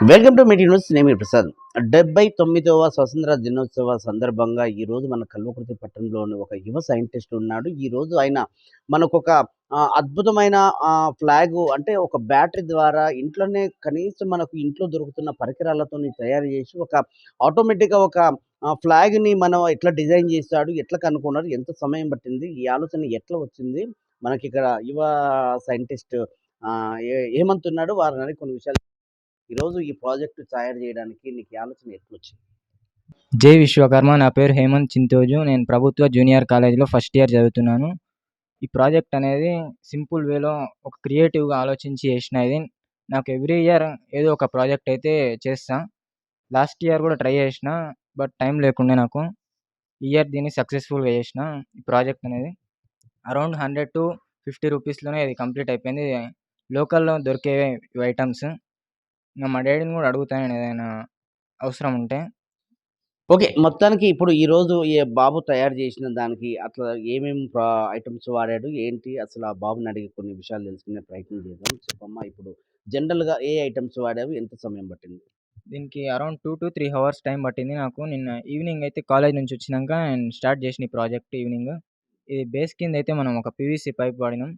Welcome to meeting news నేను ప్రసాద్. డెబ్బై తొమ్మిదవ స్వతంత్ర దినోత్సవ సందర్భంగా ఈ రోజు మన కల్వకుర్తి పట్టణంలోని ఒక యువ సైంటిస్ట్ ఉన్నాడు. ఈరోజు ఆయన మనకు ఒక అద్భుతమైన ఫ్లాగ్ అంటే ఒక బ్యాటరీ ద్వారా ఇంట్లోనే కనీసం మనకు ఇంట్లో దొరుకుతున్న పరికరాలతో తయారు చేసి ఒక ఆటోమేటిక్గా ఒక ఫ్లాగ్ని మనం ఎట్లా డిజైన్ చేశాడు ఎట్లా కనుక్కున్నాడు ఎంత సమయం పట్టింది ఈ ఆలోచన ఎట్లా వచ్చింది మనకి ఇక్కడ యువ సైంటిస్ట్ ఏమంటున్నాడు ఉన్నాడు వారిని కొన్ని విషయాలు ఈరోజు ఈ ప్రాజెక్టు తయారు చేయడానికి నీకు ఆలోచన ఎట్లొచ్చింది? జై విశ్వకర్మ నా పేరు హేమంత్ చింతోజు. నేను ప్రభుత్వ జూనియర్ కాలేజీలో ఫస్ట్ ఇయర్ చదువుతున్నాను. ఈ ప్రాజెక్ట్ అనేది సింపుల్ వేలో ఒక క్రియేటివ్గా ఆలోచించి చేసిన ఇది. నాకు ఎవ్రీ ఇయర్ ఏదో ఒక ప్రాజెక్ట్ అయితే చేస్తా. లాస్ట్ ఇయర్ కూడా ట్రై చేసిన బట్ టైం లేకుండా నాకు. ఇయర్ దీన్ని సక్సెస్ఫుల్గా చేసిన ఈ ప్రాజెక్ట్ అనేది. అరౌండ్ హండ్రెడ్ టు ఫిఫ్టీ రూపీస్లోనే ఇది కంప్లీట్ అయిపోయింది. లోకల్లో దొరికే ఐటమ్స్. ఇంకా మా డాడీని కూడా అడుగుతాను నేను ఏదైనా అవసరం ఉంటే. ఓకే. మొత్తానికి ఇప్పుడు ఈ రోజు ఈ బాబు తయారు చేసిన దానికి అట్లా ఏమేమి ఐటమ్స్ వాడాడు? ఏంటి? అసలు ఆ బాబుని అడిగి కొన్ని విషయాలు తెలుసుకునే ప్రయత్నం చేద్దాం. చెప్పమ్మా ఇప్పుడు జనరల్గా ఏ ఐటమ్స్ వాడావు? ఎంత సమయం పట్టింది? దీనికి around two to three hours time పట్టింది నాకు. నిన్న ఈవినింగ్ అయితే కాలేజ్ నుంచి వచ్చినాక నేను స్టార్ట్ చేసిన ఈ ప్రాజెక్ట్ ఈవినింగ్. ఇది బేస్ కింద అయితే మనం ఒక పీవీసీ పైప్ వాడినాం.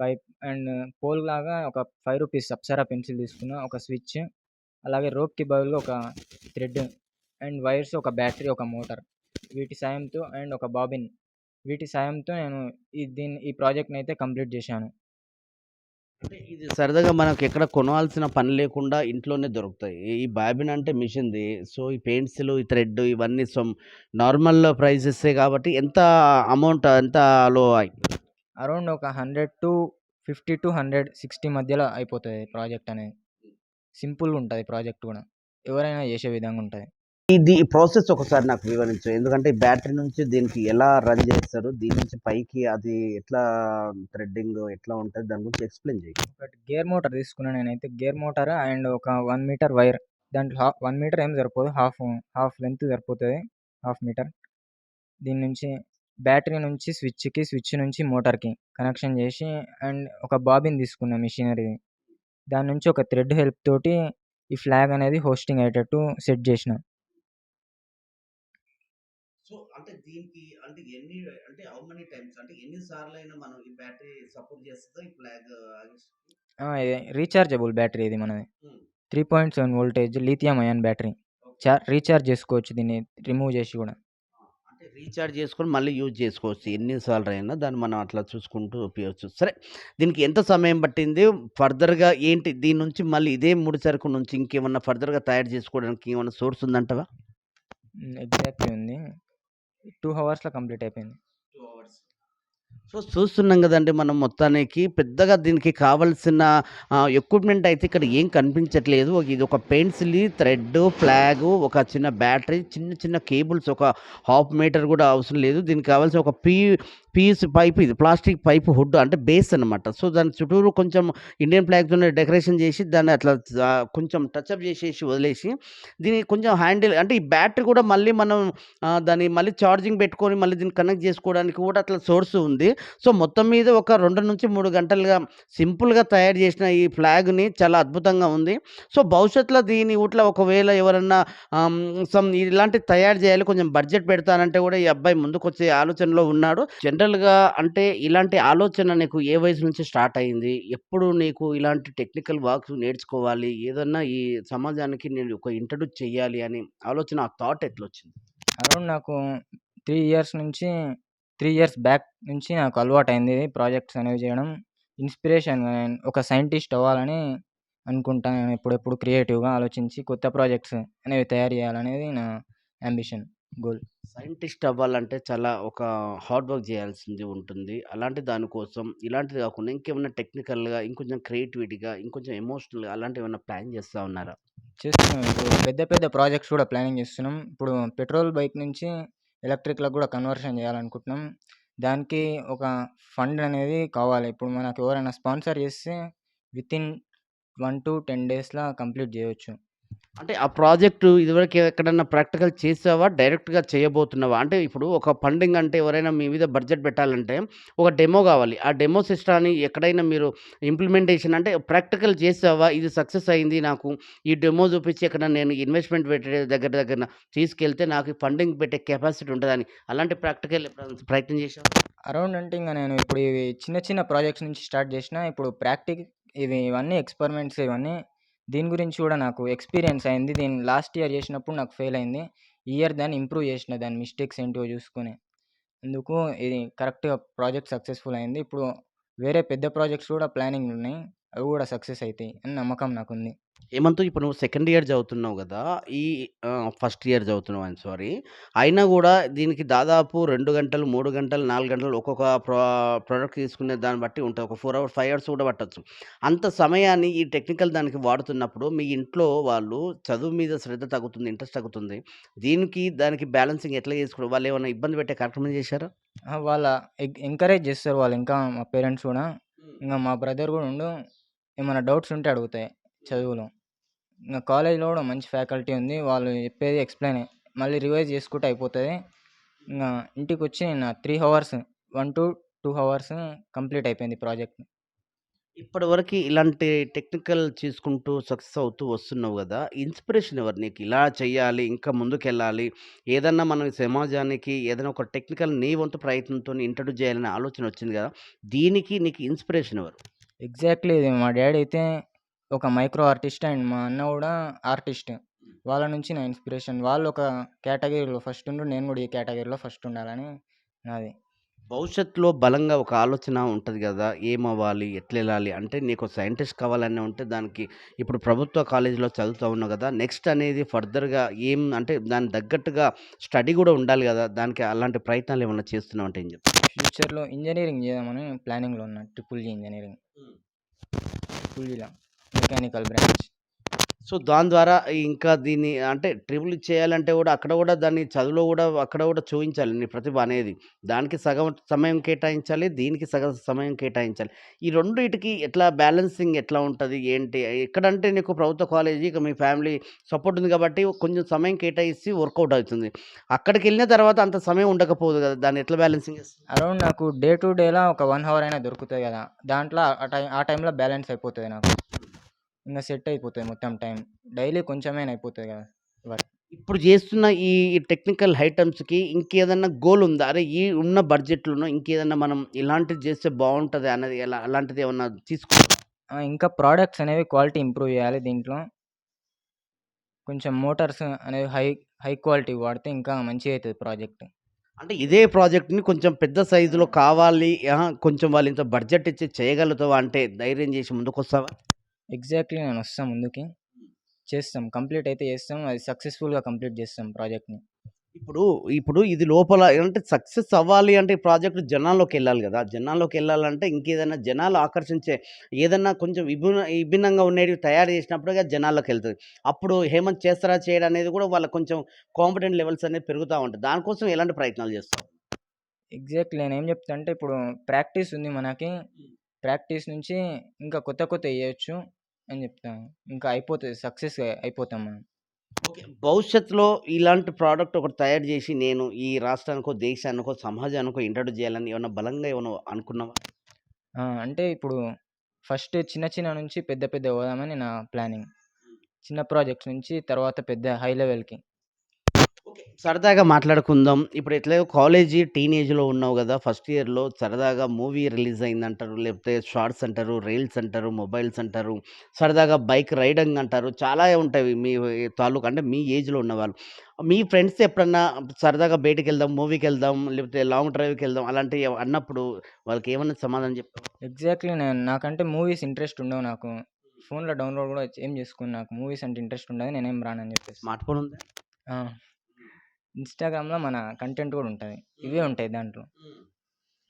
పైప్ అండ్ పోల్ లాగా ఒక ఫైవ్ రూపీస్ అప్సరా పెన్సిల్ తీసుకున్నా ఒక స్విచ్ అలాగే రోప్కి బదులుగా ఒక థ్రెడ్ అండ్ వైర్స్ ఒక బ్యాటరీ ఒక మోటార్. వీటి సాయంతో అండ్ ఒక బాబిన్. వీటి సాయంతో నేను ఈ దీన్ని ఈ ప్రాజెక్ట్ని అయితే కంప్లీట్ చేశాను. అంటే ఇది సరదాగా మనకు ఎక్కడ కొనాల్సిన పని లేకుండా ఇంట్లోనే దొరుకుతాయి. ఈ బాబిన్ అంటే మిషన్ది. సో ఈ పెయింట్స్లు ఈ థ్రెడ్ ఇవన్నీ సమ్ నార్మల్ ప్రైజెస్ కాబట్టి ఎంత అమౌంట్ ఎంత లో అరౌండ్ ఒక hundred to fifty to hundred sixty మధ్యలో అయిపోతుంది ప్రాజెక్ట్ అనేది. సింపుల్గా ఉంటుంది ప్రాజెక్ట్ కూడా. ఎవరైనా చేసే విధంగా ఉంటుంది. ఇది ఈ ప్రాసెస్ ఒకసారి నాకు వివరించు. ఎందుకంటే ఈ బ్యాటరీ నుంచి దీనికి ఎలా రన్ చేస్తారు దీని నుంచి పైకి అది ఎట్లా థ్రెడ్డింగ్ ఎట్లా ఉంటుంది దాని గురించి ఎక్స్ప్లెయిన్ చేయి. ఒకటి గేర్ మోటార్ తీసుకున్నాను నేనైతే. గేర్ మోటార్ అండ్ ఒక వన్ మీటర్ వైర్. దాంట్లో హాఫ్ వన్ మీటర్ ఏం సరిపోదు. హాఫ్ హాఫ్ లెంత్ సరిపోతుంది. Half metre. దీని నుంచి బ్యాటరీ నుంచి స్విచ్కి స్విచ్ నుంచి మోటార్కి కనెక్షన్ చేసి అండ్ ఒక బాబిన్ తీసుకున్నా మిషనరీ దాని నుంచి ఒక థ్రెడ్ హెల్ప్ తోటి ఈ ఫ్లాగ్ అనేది హోస్టింగ్ అయ్యేటట్టు సెట్ చేసిన. సో అంటే దీనికి అంటే ఎన్ని అంటే హౌ మెనీ టైమ్స్ అంటే ఎన్ని సార్లు అయినా మనం ఈ బ్యాటరీ సపోర్ట్ చేస్తుందో ఈ ఫ్లాగ్ రీఛార్జబుల్ బ్యాటరీ ఇది మనది. Three point seven voltage lithium ion battery. Recharge చేసుకోవచ్చు దీన్ని రిమూవ్ చేసి కూడా. రీఛార్జ్ చేసుకొని మళ్ళీ యూజ్ చేసుకోవచ్చు. ఎన్నిసార్లు అయినా దాన్ని మనం అట్లా చూసుకుంటూ ఉపయోగించు సరే దీనికి ఎంత సమయం పట్టింది? ఫర్దర్గా ఏంటి? దీని నుంచి మళ్ళీ ఇదే ముడి సరుకు నుంచి ఇంకేమన్నా ఫర్దర్గా తయారు చేసుకోవడానికి ఏమన్నా సోర్స్ ఉందంటవా? ఎగ్జాక్ట్లీ ఉంది. టూ అవర్స్లో కంప్లీట్ అయిపోయింది. సో చూస్తున్నాం కదండి మనం మొత్తానికి పెద్దగా దీనికి కావాల్సిన ఎక్విప్మెంట్ అయితే ఇక్కడ ఏం కనిపించట్లేదు. ఇది ఒక పెన్సిల్ థ్రెడ్ ఫ్లాగ్ ఒక చిన్న బ్యాటరీ చిన్న చిన్న కేబుల్స్ ఒక హాఫ్ మీటర్ కూడా అవసరం లేదు. దీనికి కావాల్సిన ఒక పీ పీస్ పైప్ ఇది ప్లాస్టిక్ పైప్ హుడ్ అంటే బేస్ అన్నమాట. సో దాని చుట్టూరు కొంచెం ఇండియన్ ఫ్లాగ్తో డెకరేషన్ చేసి దాన్ని అట్లా కొంచెం టచ్అప్ చేసేసి వదిలేసి దీనికి కొంచెం హ్యాండిల్ అంటే ఈ బ్యాటరీ కూడా మళ్ళీ మనం దాన్ని మళ్ళీ ఛార్జింగ్ పెట్టుకొని మళ్ళీ దీన్ని కనెక్ట్ చేసుకోవడానికి కూడా అట్లా సోర్స్ ఉంది. సో మొత్తం మీద ఒక రెండు నుంచి మూడు గంటలుగా సింపుల్గా తయారు చేసిన ఈ ఫ్లాగ్ని చాలా అద్భుతంగా ఉంది. సో భవిష్యత్తులో దీని ఊట్ల ఒకవేళ ఎవరన్నా సమ్ ఇలాంటి తయారు చేయాలి కొంచెం బడ్జెట్ పెడతానంటే కూడా ఈ అబ్బాయి ముందుకు వచ్చే ఆలోచనలో ఉన్నాడు. జనరల్గా అంటే ఇలాంటి ఆలోచన నీకు ఏ వయసు నుంచి స్టార్ట్ అయింది? ఎప్పుడు నీకు ఇలాంటి టెక్నికల్ వర్క్స్ నేర్చుకోవాలి? ఏదన్నా ఈ సమాజానికి నేను ఒక ఇంట్రడ్యూస్ చేయాలి అని ఆలోచన ఆ థాట్ ఎట్లా వచ్చింది అరౌండ్ నాకు త్రీ ఇయర్స్ నుంచి త్రీ ఇయర్స్ బ్యాక్ నుంచి నాకు అలవాటు అయింది ప్రాజెక్ట్స్ అనేవి చేయడం. ఇన్స్పిరేషన్ ఒక సైంటిస్ట్ అవ్వాలని అనుకుంటాను. నేను ఎప్పుడెప్పుడు క్రియేటివ్గా ఆలోచించి కొత్త ప్రాజెక్ట్స్ అనేవి తయారు చేయాలనేది నా అంబిషన్. గోల్ సైంటిస్ట్ అవ్వాలంటే చాలా ఒక హార్డ్ వర్క్ చేయాల్సింది ఉంటుంది. అలాంటి దానికోసం ఇలాంటిది కాకుండా ఇంకేమైనా టెక్నికల్గా ఇంకొంచెం క్రియేటివిటీగా ఇంకొంచెం ఎమోషనల్గా అలాంటివి ఏమైనా ప్లాన్ చేస్తూ ఉన్నారా? చేస్తున్నాం. ఇప్పుడు పెద్ద పెద్ద ప్రాజెక్ట్స్ కూడా ప్లానింగ్ చేస్తున్నాం. ఇప్పుడు పెట్రోల్ బైక్ నుంచి ఎలక్ట్రిక్లకు కూడా కన్వర్షన్ చేయాలనుకుంటున్నాం. దానికి ఒక ఫండ్ అనేది కావాలి. ఇప్పుడు మనకు ఎవరైనా స్పాన్సర్ చేస్తే within one to ten డేస్లో కంప్లీట్ చేయవచ్చు అంటే ఆ ప్రాజెక్టు ఇదివరకు ఎక్కడన్నా ప్రాక్టికల్ చేసావా? డైరెక్ట్‌గా చేయబోతున్నావా? అంటే ఇప్పుడు ఒక ఫండింగ్ అంటే ఎవరైనా మీ మీద బడ్జెట్ పెట్టాలంటే ఒక డెమో కావాలి. ఆ డెమో సిస్టాన్ని ఎక్కడైనా మీరు ఇంప్లిమెంటేషన్ అంటే ప్రాక్టికల్ చేసావా? ఇది సక్సెస్ అయింది నాకు. ఈ డెమో చూపించి ఎక్కడ నేను ఇన్వెస్ట్‌మెంట్ పెట్టే దగ్గర దగ్గర తీసుకెళ్తే నాకు ఫండింగ్ పెట్టే కెపాసిటీ ఉంటుందని అలాంటి ప్రాక్టికల్ ప్రయత్నం చేశావా? అరౌండ్ అంటే ఇంకా నేను ఇప్పుడు ఇవి చిన్న చిన్న ప్రాజెక్ట్స్ నుంచి స్టార్ట్ చేసినా. ఇప్పుడు ప్రాక్టిక్ ఇవి ఇవన్నీ ఎక్స్‌పెరిమెంట్స్ ఇవన్నీ దీని గురించి కూడా నాకు ఎక్స్‌పీరియన్స్ అయింది. దీన్ని లాస్ట్ ఇయర్ చేసినప్పుడు నాకు ఫెయిల్ అయింది. ఈ ఇయర్ దాన్ని ఇంప్రూవ్ చేసిన దాని మిస్టేక్స్ ఏంటో చూసుకుని అందుకు ఇది కరెక్ట్‌గా ప్రాజెక్ట్ సక్సెస్‌ఫుల్ అయింది. ఇప్పుడు వేరే పెద్ద ప్రాజెక్ట్స్ కూడా ప్లానింగ్ ఉన్నాయి. అవి కూడా సక్సెస్ అయితాయి అని నమ్మకం నాకుంది. హేమంత్ ఇప్పుడు నువ్వు సెకండ్ ఇయర్ చదువుతున్నావు గదా! ఈ ఆహ్, ఫస్ట్ ఇయర్ చదువుతున్నావు ఐయామ్ సారీ. అయినా గూడా దీనికి దాదాపు 2 గంటలు, 3 గంటలు, 4 గంటలు ఒక్కొక్క ప్రా ప్రొడక్ట్ తీసుకునే దాన్ని బట్టి ఉంటది. ఒక 4 అవర్స్, 5 అవర్స్ కూడా పట్టొచ్చు. అంత సమయాన్ని ఈ టెక్నికల్ దానికి వాడుతున్నప్పుడు మీ ఇంట్లో వాళ్ళు చదువు మీద శ్రద్ధ తగ్గుతుంది, ఇంట్రెస్ట్ తగ్గుతుంది. దీనికి దానికి బ్యాలెన్సింగ్ ఎట్లా చేసుకోవడం? వాళ్ళేమన్నా ఇబ్బంది పెట్టే కార్యక్రమం చేశారా? ఆ! వాళ్ళ ఎగ్ ఎంకరేజ్ చేస్తారు వాళ్ళు ఇంకా మా పేరెంట్స్ కూడా. హ్మ్. ఇంగ మా బ్రదర్ కూడా ఉండు ఏమైనా డౌట్స్ ఉంటే అడుగుతాయి చదువులో. ఇంకా కాలేజ్‌లో కూడా మంచి ఫ్యాకల్టీ ఉంది. వాళ్ళు చెప్పేది ఎక్స్‌ప్లెయిన్ మళ్ళీ రివైజ్ చేసుకుంటే అయిపోతుంది ఇంకా ఇంటికి ఇంటికొచ్చి నేను 3 అవర్స్ 1-2 అవర్స్ కంప్లీట్ అయిపోయింది ప్రాజెక్ట్. ఇప్పటివరకు ఇలాంటి టెక్నికల్ చేసుకుంటూ సక్సెస్ అవుతూ వస్తున్నావు కదా ఇన్‌స్పిరేషన్ ఎవరు నీకు? ఇలా చేయాలి, ఇంకా ముందుకెళ్ళాలి. ఏదన్నా మనం సమాజానికి ఏదైనా ఒక టెక్నికల్ నీ వంతు ప్రయత్నంతో ఇంట్రడ్యూస్ చేయాలనే ఆలోచన వచ్చింది కదా దీనికి నీకు ఇన్‌స్పిరేషన్ ఎవరు? ఎగ్జాక్ట్‌లీ ఇది మా డాడీ అయితే ఒక మైక్రో ఆర్టిస్ట్ అండ్ మా అన్న కూడా ఆర్టిస్ట్. వాళ్ళ నుంచి నా ఇన్‌స్పిరేషన్. వాళ్ళు ఒక కేటగిరీలో ఫస్ట్ ఉండు నేను కూడా ఈ కేటగిరీలో ఫస్ట్ ఉండాలని నాది. భవిష్యత్తులో బలంగా ఒక ఆలోచన ఉంటది గదా! ఏమవ్వాలి? ఎట్లెళ్ళాలి? అంటే నీకు సైంటిస్ట్ కావాలని ఉంటే దానికి ఇప్పుడు ప్రభుత్వ కాలేజీలో చదువుతా ఉన్నావు గదా! నెక్స్ట్ అనేది ఫర్దర్‌గా ఏం అంటే దానికి తగ్గట్టుగా స్టడీ గూడా ఉండాలి గదా! దానికి అలాంటి ప్రయత్నాలు ఏమన్నా చేస్తున్నావంటే ఏం చెప్తావు? ఫ్యూచర్‌లో ఇంజినీరింగ్ చేద్దామని ప్లానింగ్‌లో ఉన్నా. Triple E engineering. ట్రిపుల్ ఈలా మెకానికల్ బ్రాంచ్. సో, దాని ద్వారా ఇంకా దీన్ని అంటే ట్రిపుల్ చేయాలంటే కూడా అక్కడ కూడా దాన్ని చదువులో కూడా అక్కడ కూడా చూపించాలి నీ ప్రతిభ అనేది. దానికి సగం సమయం కేటాయించాలి. దీనికి సగం సమయం కేటాయించాలి. ఈ రెండిటికి ఎట్లా బ్యాలెన్సింగ్ ఎట్లా ఉంటుంది ఏంటి? ఎక్కడంటే నీకు ప్రభుత్వ కాలేజీ ఇక మీ ఫ్యామిలీ సపోర్ట్ ఉంది కాబట్టి కొంచెం సమయం కేటాయిచ్చి వర్కౌట్ అవుతుంది. అక్కడికి వెళ్ళిన తర్వాత అంత సమయం ఉండకపోదు కదా దాన్ని ఎట్లా బ్యాలెన్సింగ్ అరౌండ్ నాకు డే టు డేలా ఒక వన్ అవర్ అయినా దొరుకుతుంది కదా! దాంట్లో ఆ టైం ఆ టైంలో బ్యాలెన్స్ అయిపోతుంది నాకు. ఇంగ సెట్ అయిపోతది మొత్తం టైం. డైలీ కొంచెమైనా అయిపోతది కదా! వర్క్. ఇప్పుడు చేస్తున్న ఈ టెక్నికల్ ఐటెమ్స్‌కి ఇంకేదన్నా గోల్ ఉందా? అరే! ఈ ఉన్న బడ్జెట్‌లోనో ఇంకేదన్నా మనం ఇలాంటిది చేస్తే బావుంటది అన్నది ఎలా అలాంటిది ఏమన్నా? ఆ! ఇంకా ప్రొడక్ట్స్ అనేవి క్వాలిటీ ఇంప్రూవ్ చేయాలి దీంట్లో. కొంచెం మోటార్స్ అనేవి హై హై క్వాలిటీ వాడితే ఇంకా మంచిగా అయితది ప్రాజెక్ట్. అంటే ఇదే ప్రాజెక్ట్‌ని కొంచెం పెద్ద సైజులో కావాలి. కొంచెం వాళ్ళు ఇంత బడ్జెట్ ఇచ్చి చేయగలుగుతావా అంటే ధైర్యం చేసి ముందుకొస్తావా? ఎగ్జాక్ట్‌లీ నేను వస్తా ముందుకి. చేస్తాం. కంప్లీట్ అయితే చేస్తాం. అది సక్సెస్‌ఫుల్‌గా కంప్లీట్ చేస్తాం ప్రాజెక్ట్‌ని. ఇప్పుడు ఇప్పుడు ఇది లోపల అంటే సక్సెస్ అవ్వాలి అంటే ఈ ప్రాజెక్ట్ జనాల్లోకెళ్ళాలి గదా! జనాల్లోకెళ్ళాలంటే ఇంకేదైనా జనాలు ఆకర్షించే ఏదన్నా కొంచెం విభిన్న విభిన్నంగా ఉండేటివి తయారు చేసినప్పుడుగా జనాల్లోకెళ్తది. అప్పుడు హేమంత్ చేస్తారా? చేయడా? అనేది కూడా వాళ్ళకి కొంచెం కాన్ఫిడెంట్ లెవెల్స్ అనేది పెరుగుతా ఉంటాయి. దానికోసం ఎలాంటి ప్రయత్నాలు చేస్తావు? ఎగ్జాక్ట్‌లీ నేనేం చెప్తా అంటే ఇప్పుడు ప్రాక్టీస్ ఉంది మనకి. ప్రాక్టీస్ నుంచి ఇంకా కొత్త కొత్తవి చేయొచ్చు అని చెప్తాను. ఇంకా అయిపోతది. సక్సెస్ అయిపోతాం మనం. ఓకే. భవిష్యత్తులో ఇలాంటి ప్రొడక్ట్ ఒకటి తయారు చేసి నేను ఈ రాష్ట్రానికో, దేశానికో, సమాజానికో ఇంట్రొడ్యూస్ చేయాలని ఏమన్నా బలంగా ఏమన్నా అనుకున్నావా? అంటే ఇప్పుడు ఫస్ట్ చిన్న చిన్న నుంచి పెద్ద పెద్దగా పోదామని నా ప్లానింగ్. చిన్న ప్రాజెక్ట్స్ నుంచి తర్వాత పెద్ద హై లెవెల్‌కి. ఓకే. సరదాగా మాట్లాడుకుందాం. ఇప్పుడు ఎట్లాగో కాలేజీ టీనేజ్‌లో ఉన్నావు గదా! ఫస్ట్ ఇయర్‌లో సరదాగా మూవీ రిలీజ్ అయిందంటారు. లేకపోతే షార్ట్స్ అంటారు, రీల్స్ అంటారు, మొబైల్స్ అంటారు. సరదాగా బైక్ రైడింగ్ అంటారు. చాలా ఉంటాయి మీ తాలూకా అంటే మీ ఏజ్‌లో ఉన్నవాళ్ళు. మీ ఫ్రెండ్స్ ఎప్పుడన్నా సరదాగా బయటికెళ్దాం, మూవీకెళ్దాం, లేకపోతే లాంగ్ డ్రైవ్‌కెళ్దాం అలాంటివి అన్నప్పుడు వాళ్ళకి ఏమన్నా సమాధానం చెప్తావు? ఎగ్జాక్ట్‌లీ నేను నాకంటే మూవీస్ ఇంట్రెస్ట్ ఉండవు నాకు. ఫోన్‌లో డౌన్‌లోడ్ కూడా ఏం చేసుకోను. నాకు మూవీస్ అంటే ఇంట్రెస్ట్ ఉండదు. నేనేం రానని చెప్పేసి. స్మార్ట్ ఫోన్ ఉందా? ఇన్‌స్టాగ్రామ్‌లో మన కంటెంట్ కూడా ఉంటది. ఇవే ఉంటాయి దాంట్లో.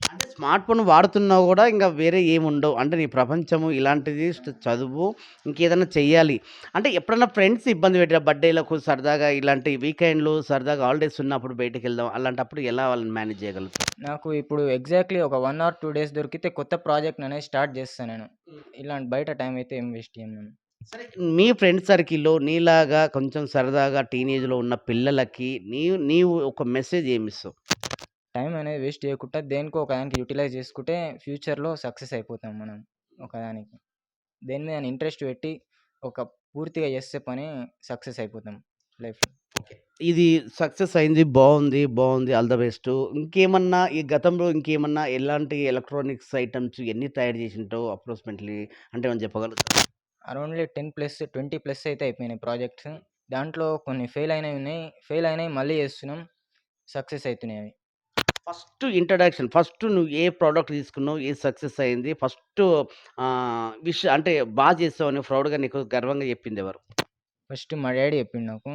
అంటే స్మార్ట్ ఫోన్ వాడుతున్నా గూడా ఇంక వేరే ఏముండవు. అంటే నీ ప్రపంచము ఇలాంటిది చదువు ఇంకేదన్నా చెయ్యాలి. అంటే ఎప్పుడన్నా ఫ్రెండ్స్ ఇబ్బంది పెట్టారా? బర్త్‌డేలకు సరదాగా ఇలాంటి వీకెండ్‌లు సరదాగా హాలిడేస్ ఉన్నప్పుడు బయటికెళ్దాం. అలాంటప్పుడు ఎలా వాళ్ళని మేనేజ్ చేయగలుగుతావు? నాకు ఇప్పుడు ఎగ్జాక్ట్‌లీ ఒక 1 ఆర్ 2 డేస్ దొరికితే కొత్త ప్రాజెక్ట్ అనేది స్టార్ట్ చేస్తా నేను. ఇలాంటి బయట టైం అయితే ఏం వేస్ట్ చేయను నేను. సరే మీ ఫ్రెండ్ సర్కిల్‌లో నీలాగా కొంచెం సరదాగా టీనేజ్‌లో ఉన్న పిల్లలకి నీవు నీవు ఒక మెసేజ్ ఏమిస్తావు? టైం అనేది వేస్ట్ చేయకుండా దేనికో ఒకదానికి యుటిలైజ్ చేసుకుంటే ఫ్యూచర్‌లో సక్సెస్ అయిపోతాం మనం ఒకదానికి. దేని మీద ఇంట్రెస్ట్ పెట్టి ఒక పూర్తిగా చేస్తే పని సక్సెస్ అయిపోతాం లైఫ్‌లో. ఓకే. ఇది సక్సెస్ అయింది. బావుంది. బావుంది. All the best. ఇంకేమన్నా ఈ గతంలో ఇంకేమన్నా ఎలాంటి ఎలక్ట్రానిక్స్ ఐటెమ్స్ ఎన్ని తయారు చేసుంటావు అప్రాక్సిమేట్‌లీ అంటే ఏమైనా చెప్పగలుగుతావా? అరౌండ్‌లీ 10 ప్లస్ 20 ప్లస్ అయితే అయిపోయినాయి ప్రాజెక్ట్స్. దాంట్లో కొన్ని ఫెయిల్ అయినవి ఉన్నాయి. ఫెయిల్ అయినవి మళ్ళీ చేస్తున్నాం. సక్సెస్ అయితున్నాయి అవి. ఫస్ట్ ఇంట్రడక్షన్ ఫస్ట్ నువ్వు ఏ ప్రొడక్ట్ తీసుకున్నావు? ఏది సక్సెస్ అయింది? ఫస్ట్ విష్ అంటే బా చేసావని ప్రౌడ్‌గా నీకు గర్వంగా చెప్పిందెవరు? ఫస్ట్ మా డ్యాడీ చెప్పిండు నాకు.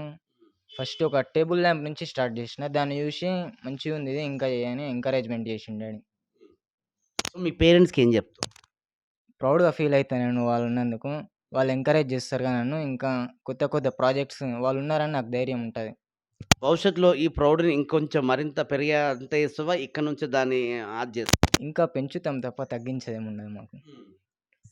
ఫస్ట్ ఒక టేబుల్ ల్యాంప్ నుంచి స్టార్ట్ చేసిన. దాన్ని చూసి మంచిగుంది ఇది ఇంకా చెయ్యి అని ఎంకరేజ్‌మెంట్ చేసిండు డ్యాడీ. సో, మీ పేరెంట్స్‌కి ఏం చెప్తావు? ప్రౌడ్‌గా ఫీల్ అయితా నేను వాళ్ళున్నందుకు. వాళ్ళు ఎంకరేజ్ చేస్తారుగా నన్ను. ఇంకా కొత్త కొత్త ప్రాజెక్ట్స్ వాళ్ళున్నారని నాకు ధైర్యం ఉంటది. భవిష్యత్తులో ఈ ప్రౌడ్‌ని ఇంకొంచెం మరింత పెరిగేంత చేస్తావా? ఇక్కడి నుంచి దాన్ని అది చేస్తావా? ఇంకా పెంచుతాం తప్ప తగ్గించేదేముండదు మాకు.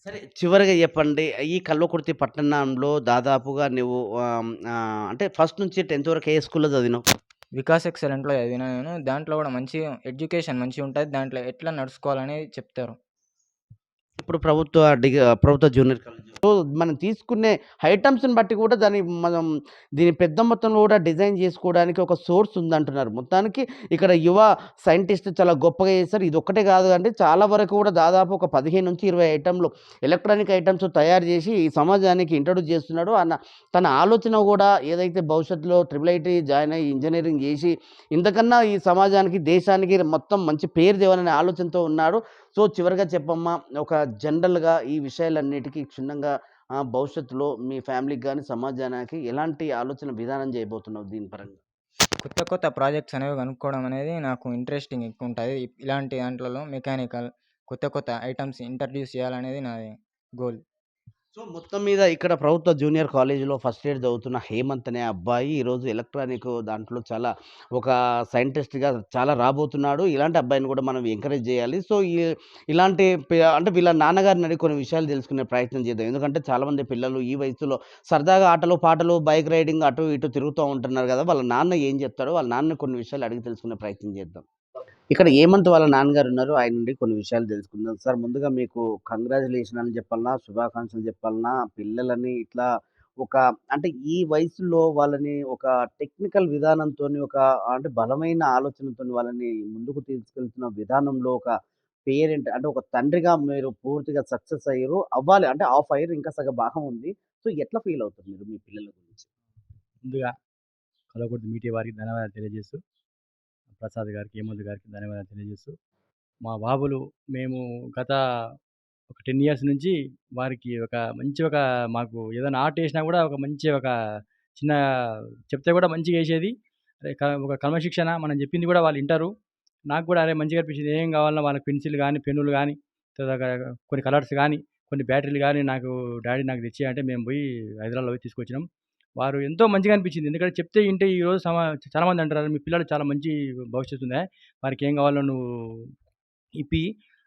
సరే చివరగా చెప్పండి. ఈ కల్వకుర్తి పట్టణంలో దాదాపుగా నువ్వు ఆహ్, ఆహ్, అంటే ఫస్ట్ నుంచి 10థ్ వరకు ఏ స్కూల్‌లో చదివినావు? వికాస్ ఎక్సలెంట్‌లో చదివినా నేను. దాంట్లో కూడా మంచి ఎడ్యుకేషన్ మంచిగుంటది. దాంట్లో ఎట్లా నడుచుకోవాలనేది చెప్తారు. ఇప్పుడు ప్రభుత్వ డిగ్రీ ప్రభుత్వ జూనియర్ కాలేజ్. సో, మనం తీసుకునే ఐటమ్స్ని బట్టి కూడా దాన్ని మనం దీని పెద్ద మొత్తంలో కూడా డిజైన్ చేసుకోవడానికి ఒక సోర్స్ ఉందంటున్నారు. మొత్తానికి ఇక్కడ యువ సైంటిస్ట్ చాలా గొప్పగా చేశారు. ఒక్కటే కాదు అంటే చాలా వరకు కూడా దాదాపు ఒక 15-20 ఐటెమ్‌లు ఎలక్ట్రానిక్ ఐటమ్స్ తయారు చేసి ఈ సమాజానికి ఇంట్రొడ్యూస్ చేస్తున్నాడు. అన్న తన ఆలోచన కూడా ఏదైతే భవిష్యత్తులో ట్రిపుల్ ఐటీ జాయిన్ అయ్యి ఇంజనీరింగ్ చేసి ఇంతకన్నా ఈ సమాజానికి, దేశానికి మొత్తం మంచి పేరు తేవాలనే ఆలోచనతో ఉన్నాడు. సో, చివరిగా చెప్పమ్మా ఒక జనరల్‌గా ఈ విషయాలన్నిటికీ క్షుణ్ణంగా భవిష్యత్తులో మీ ఫ్యామిలీకి కానీ సమాజానికి ఎలాంటి ఆలోచన విధానం చేయబోతున్నావు దీని పరంగా? కొత్త కొత్త ప్రాజెక్ట్స్ అనేవి కనుక్కోవడం అనేది నాకు ఇంట్రెస్టింగ్ ఎక్కువ ఉంటుంది ఇలాంటి దాంట్లలో మెకానికల్ కొత్త కొత్త ఐటమ్స్ ఇంట్రడ్యూస్ చేయాలనేది నాది గోల్. సో, మొత్తం మీద ఇక్కడ ప్రభుత్వ జూనియర్ కాలేజీలో ఫస్ట్ ఇయర్ చదువుతున్న హేమంత్ అనే అబ్బాయి ఈరోజు ఎలక్ట్రానిక్ దాంట్లో చాలా ఒక సైంటిస్ట్‌గా చాలా రాబోతున్నాడు. ఇలాంటి అబ్బాయిని కూడా మనం ఎంకరేజ్ చేయాలి. సో, ఈ ఇలాంటి అంటే వీళ్ళ నాన్నగారిని అడిగి కొన్ని విషయాలు తెలుసుకునే ప్రయత్నం చేద్దాం. ఎందుకంటే చాలామంది పిల్లలు ఈ వయసులో సరదాగా ఆటలు, పాటలు, బైక్ రైడింగ్ అటు ఇటు తిరుగుతూ ఉంటున్నారు కదా! వాళ్ళ నాన్న ఏం చెప్తాడో వాళ్ళ నాన్న కొన్ని విషయాలు అడిగి తెలుసుకునే ప్రయత్నం చేద్దాం. ఇక్కడ హేమంత్ వాళ్ళ నాన్నగారు ఉన్నారు. ఆయన నుండి కొన్ని విషయాలు తెలుసుకుందాం. సార్ ముందుగా మీకు కంగ్రాచులేషన్ అని చెప్పాలన్నా శుభాకాంక్షలు చెప్పాలన్నా పిల్లలని ఇట్లా ఒక అంటే ఈ వయసులో వాళ్ళని ఒక టెక్నికల్ విధానంతోని ఒక అంటే బలమైన ఆలోచనతోని వాళ్ళని ముందుకు తీసుకెళ్తున్న విధానంలో ఒక పేరెంట్ అంటే ఒక తండ్రిగా మీరు పూర్తిగా సక్సెస్ అయ్యారు అవ్వాలి అంటే హాఫ్ అయ్యారు ఇంకా సగం భాగం ఉంది. సో, ఎట్లా ఫీల్ అవుతారు మీరు మీ పిల్లల గురించి? ముందుగా కల్వకుర్తి మీడియా వారికి ధన్యవాదాలు తెలియజేస్తూ, ప్రసాద్ గారికి, హేమంత్ గారికి ధన్యవాదాలు తెలియజేస్తూ, మా బాబులు మేము గత ఒక 10 ఇయర్స్ నుంచి వారికి ఒక మంచి ఒక మాకు ఏదైనా ఆర్ట్ వేసినా కూడా ఒక మంచి ఒక చిన్న చెప్తే కూడా మంచిగా వేసేది ఒక క్రమశిక్షణ మనం చెప్పింది కూడా వాళ్ళు వింటారు నాకు కూడా అరే మంచిగా అనిపించింది. ఏం కావాలన్నా వాళ్ళకి పెన్సిల్ కానీ పెన్నులు కానీ తర్వాత కొన్ని కలర్స్ కానీ కొన్ని బ్యాటరీలు కానీ నాకు డాడీ నాకు తెచ్చి అంటే మేము పోయి హైదరాబాద్‌లో పోయి తీసుకొచ్చినాం. వారు ఎంతో మంచిగా అనిపించింది. ఎందుకంటే చెప్తే ఇంటే ఈరోజు సమా చాలామంది అంటారు మీ పిల్లలు చాలా మంచి భవిష్యత్తు ఉందా వారికి ఏం కావాలో నువ్వు ఇప్పి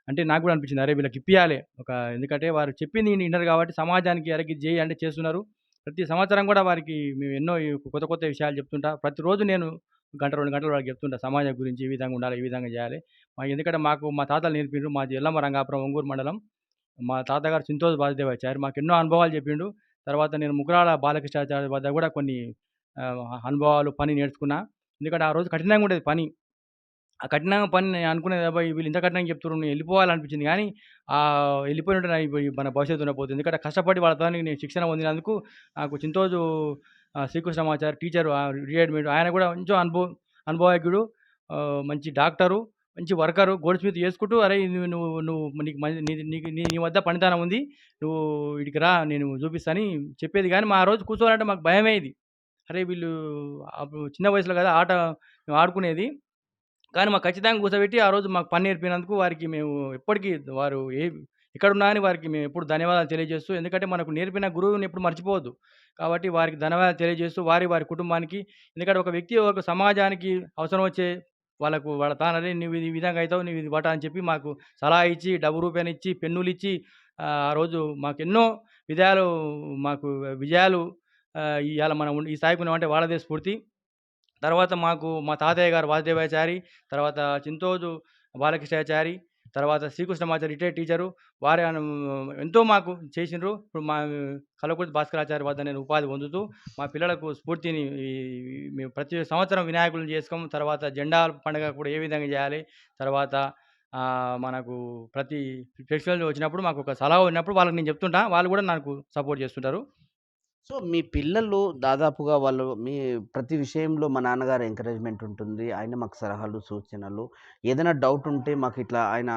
అంటే నాకు కూడా అనిపించింది. అరే వీళ్ళకి ఇప్పియాలే. ఒక ఎందుకంటే వారు చెప్పింది వింటారు కాబట్టి సమాజానికి అరే చేయి అంటే చేస్తున్నారు. ప్రతి సంవత్సరం కూడా వారికి మేము ఎన్నో కొత్త కొత్త విషయాలు చెప్తుంటా. ప్రతిరోజు నేను గంట, రెండు గంటలు వాళ్ళకి చెప్తుంటా. సమాజం గురించి ఈ విధంగా ఉండాలి, ఈ విధంగా చేయాలి. మా ఎందుకంటే మాకు మా తాతలు నేర్పిండ్రు. మాది ఎల్లమ్మ రంగాపురం ఒంగూరు మండలం. మా తాతగారు చింతోజు వచ్చారు మాకు ఎన్నో అనుభవాలు చెప్పిండు. తర్వాత నేను ముగ్గురాల బాలకృష్ణాచారి వద్ద కూడా కొన్ని అనుభవాలు, పని నేర్చుకున్నా. ఎందుకంటే ఆ రోజు కఠినంగా ఉండేది పని. ఆ కఠినంగా పని నేను అనుకునేది అబ్బాయి వీళ్ళు ఇంత కఠినంగా చెప్తుర్రు నేను వెళ్ళిపోవాలనిపించింది కానీ ఆ వెళ్ళిపోయినట్టు నా మన భవిష్యత్తు ఉండబోతుంది ఎందుకంటే కష్టపడి వాళ్ళతోని నేను శిక్షణ పొందినందుకు నాకు చింతోజు శ్రీకృష్ణమాచారి టీచర్ రిటైర్మెంట్ ఆయన కూడా కొంచెం అనుభవ అనుభవజ్ఞుడు. మంచి డాక్టరు, మంచి వర్కరు. గోల్డ్ స్మిత్ చేసుకుంటూ అరే నువ్వు నువ్వు నువ్వు నీకు మంచి నీకు నీ నీ వద్ద పనితనం ఉంది. నువ్వు ఇడికి రా నేను చూపిస్తాను అని చెప్పేది కానీ మా ఆ రోజు కూర్చోవాలంటే మాకు భయమేది. అరే! వీళ్ళు అప్పుడు చిన్న వయసులో కదా ఆట మేము ఆడుకునేది. కానీ మాకు ఖచ్చితంగా కూర్చోబెట్టి ఆ రోజు మాకు పని నేర్పినందుకు వారికి మేము ఎప్పటికీ వారు ఏ ఎక్కడున్నా గానీ వారికి మేము ఎప్పుడు ధన్యవాదాలు తెలియజేస్తూ ఎందుకంటే మనకు నేర్పిన గురువుని ఎప్పుడు మర్చిపోవద్దు. కాబట్టి వారికి ధన్యవాదాలు తెలియజేస్తూ వారి, వారి కుటుంబానికి ఎందుకంటే ఒక వ్యక్తి ఒక సమాజానికి అవసరం వచ్చే వాళ్ళకు వాళ్ళ తానరే నువ్వు ఈ విధంగా అవుతావు నువ్వు ఇది పట్టా అని చెప్పి మాకు సలహా ఇచ్చి, డబ్బు రూపాయనిచ్చి, పెన్నులిచ్చి ఇచ్చి ఆ రోజు మాకెన్నో విజయాలు మాకు విజయాలు ఇవాళ మనం ఈ స్థాయికి ఉన్నామంటే వాళ్ళదే స్ఫూర్తి. తర్వాత మాకు మా తాతయ్య గారు వాసుదేవాచారి, తర్వాత చింతోజు బాలకృష్ణాచారి, తర్వాత శ్రీకృష్ణమాచారి రిటైర్డ్ టీచరు. వారే ఎంతో మాకు చేసిండ్రు. ఇప్పుడు మా కల్వకుర్తి భాస్కరాచార్య వద్ద నేను ఉపాధి పొందుతూ, మా పిల్లలకు స్ఫూర్తిని మేము ప్రతి సంవత్సరం వినాయకులు చేసుకోము. తర్వాత జెండా పండుగ కూడా ఏ విధంగా చేయాలి, తర్వాత మనకు ప్రతి ఫెస్టివల్ వచ్చినప్పుడు మాకు ఒక సలహా ఉన్నప్పుడు వాళ్ళకి నేను చెప్తుంటా. వాళ్ళు కూడా నాకు సపోర్ట్ చేస్తుంటారు. సో, మీ పిల్లలు దాదాపుగా వాళ్ళు మీ ప్రతి విషయంలో మా నాన్నగారు ఎంకరేజ్‌మెంట్ ఉంటుంది. ఆయన మాకు సలహాలు, సూచనలు ఏదైనా డౌట్ ఉంటే మాకు ఇట్లా ఆయన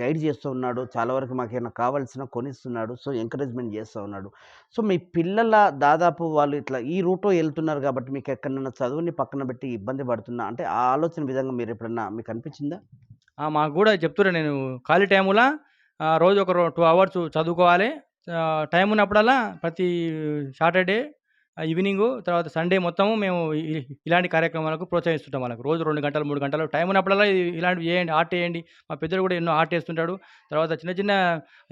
గైడ్ చేస్తూ ఉన్నాడు. చాలా వరకు మాకు ఏమైనా కావాల్సిన కొనిస్తున్నాడు. సో, ఎంకరేజ్‌మెంట్ చేస్తూ ఉన్నాడు. సో, మీ పిల్లల దాదాపు వాళ్ళు ఇట్లా ఈ రూట్‌లో వెళ్తున్నారు కాబట్టి మీకు ఎక్కడన్నా చదువుని పక్కన పెట్టి ఇబ్బంది పడుతున్నా అంటే ఆ ఆలోచన విధంగా మీరు ఎప్పుడన్నా మీకు అనిపించిందా? మాకు కూడా చెప్తున్నా నేను ఖాళీ టైముల రోజు ఒక టూ అవర్స్ చదువుకోవాలి. టైం ఉన్నప్పుడల్లా ప్రతి సాటర్‌డే ఈవినింగ్ తర్వాత సండే మొత్తము మేము ఇలాంటి కార్యక్రమాలకు ప్రోత్సహిస్తుంటాం వాళ్ళకి రోజు రెండు గంటలు, మూడు గంటలు టైం ఉన్నప్పుడల్లా ఇలాంటివి చేయండి, ఆర్ట్ చేయండి మా పెద్దలు కూడా ఎన్నో ఆర్ట్ చేస్తుంటాడు తర్వాత చిన్న చిన్న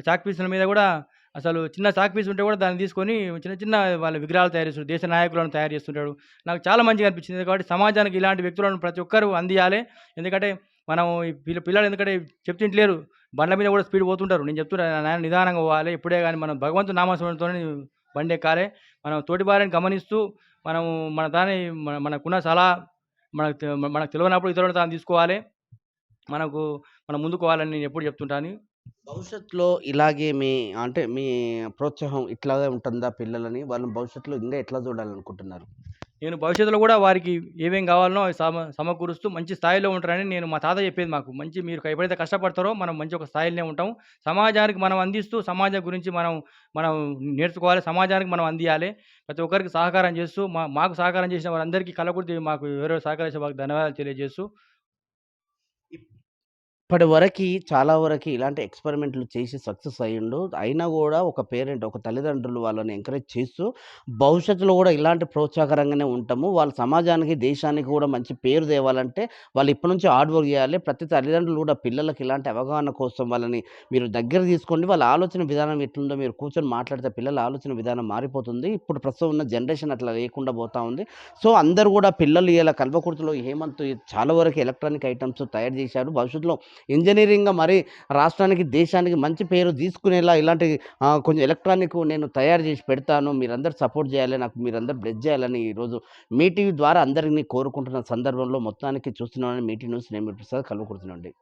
చాక్ పీసుల మీద కూడా అసలు చిన్న చాక్ పీస్ ఉంటే కూడా దాన్ని తీసుకొని చిన్న చిన్న వాళ్ళ విగ్రహాలు తయారు చేస్తుంటాడు. దేశ నాయకులను తయారు చేస్తుంటాడు. నాకు చాలా మంచిగా అనిపించింది. కాబట్టి సమాజానికి ఇలాంటి వ్యక్తులను ప్రతి ఒక్కరు అందియాలి. ఎందుకంటే మనం ఈ పిల్ల పిల్లలు ఎందుకంటే చెప్తుంటలేరు బండ్ల మీద కూడా స్పీడ్ పోతుంటారు. నేను చెప్తున్నా నిదానంగా పోవాలి. ఎప్పుడే కానీ మనం భగవంతుడి నామస్మరణతోనే బండెక్కాలే. మనం తోటి వారిని గమనిస్తూ మనము మన దాన్ని మన మనకున్న సలహా మనకు మనకు తెలియనప్పుడు ఇతరులను తాను తీసుకోవాలి. మనకు మనం ముందుకోవాలని నేను ఎప్పుడు చెప్తుంటాను. భవిష్యత్తులో ఇలాగే మీ అంటే మీ ప్రోత్సాహం ఇట్లాగే ఉంటుందా పిల్లలని? వాళ్ళని భవిష్యత్తులో ఇంగా ఎట్లా చూడాలనుకుంటున్నారు? నేను భవిష్యత్తులో కూడా వారికి ఏమేం కావాలనో అవి సమ సమకూరుస్తూ మంచి స్థాయిలో ఉంటారని నేను మా తాత చెప్పేది మాకు. మంచి మీరు ఎప్పుడైతే కష్టపడతారో మనం మంచి ఒక స్థాయిలోనే ఉంటాం. సమాజానికి మనం అందిస్తూ సమాజం గురించి మనం మనం నేర్చుకోవాలి. సమాజానికి మనం అందియాలి. ప్రతి ఒక్కరికి సహకారం చేస్తూ మా మాకు సహకారం చేసిన వారందరికీ కలకుర్తి మాకు ఎవరెవరు సహకరించిన వారికి ధన్యవాదాలు తెలియజేస్తూ ఇప్పటి వరకి చాలా వరకు ఇలాంటి ఎక్స్‌పెరిమెంట్‌లు చేసి సక్సెస్ అయ్యిండు. అయినా కూడా ఒక పేరెంట్, ఒక తల్లిదండ్రులు వాళ్ళని ఎంకరేజ్ చేస్తూ, భవిష్యత్తులో కూడా ఇలాంటి ప్రోత్సాహకరంగానే ఉంటాము. వాళ్ళ సమాజానికి, దేశానికి కూడా మంచి పేరు తేవాలంటే వాళ్ళు ఇప్పటి నుంచి హార్డ్ వర్క్ చేయాలి. ప్రతి తల్లిదండ్రులు కూడా పిల్లలకి ఇలాంటి అవగాహన కోసం వాళ్ళని మీరు దగ్గర తీసుకోండి. వాళ్ళ ఆలోచన విధానం ఎట్లుందో మీరు కూర్చొని మాట్లాడితే పిల్లల ఆలోచన విధానం మారిపోతుంది. ఇప్పుడు ప్రస్తుతం ఉన్న జనరేషన్ అట్లా లేకుండా పోతా ఉంది. సో, అందరూ కూడా పిల్లలు ఇలా కల్వకుర్తిలో హేమంత్ చాలా వరకు ఎలక్ట్రానిక్ ఐటమ్స్ తయారు చేశారు. భవిష్యత్తులో ఇంజనీరింగ్గా మరి రాష్ట్రానికి, దేశానికి మంచి పేరు తీసుకునేలా ఇలాంటి కొంచెం ఎలక్ట్రానిక్ నేను తయారు చేసి పెడతాను. మీరందరూ సపోర్ట్ చేయాలి. నాకు మీరందరూ బ్లెస్ చేయాలని ఈరోజు మీ టీవీ ద్వారా అందరినీ కోరుకుంటున్న సందర్భంలో మొత్తానికి చూస్తున్నామని మీ టీవీ న్యూస్ నేను మీ ప్రసాద్ కల్వకుర్తి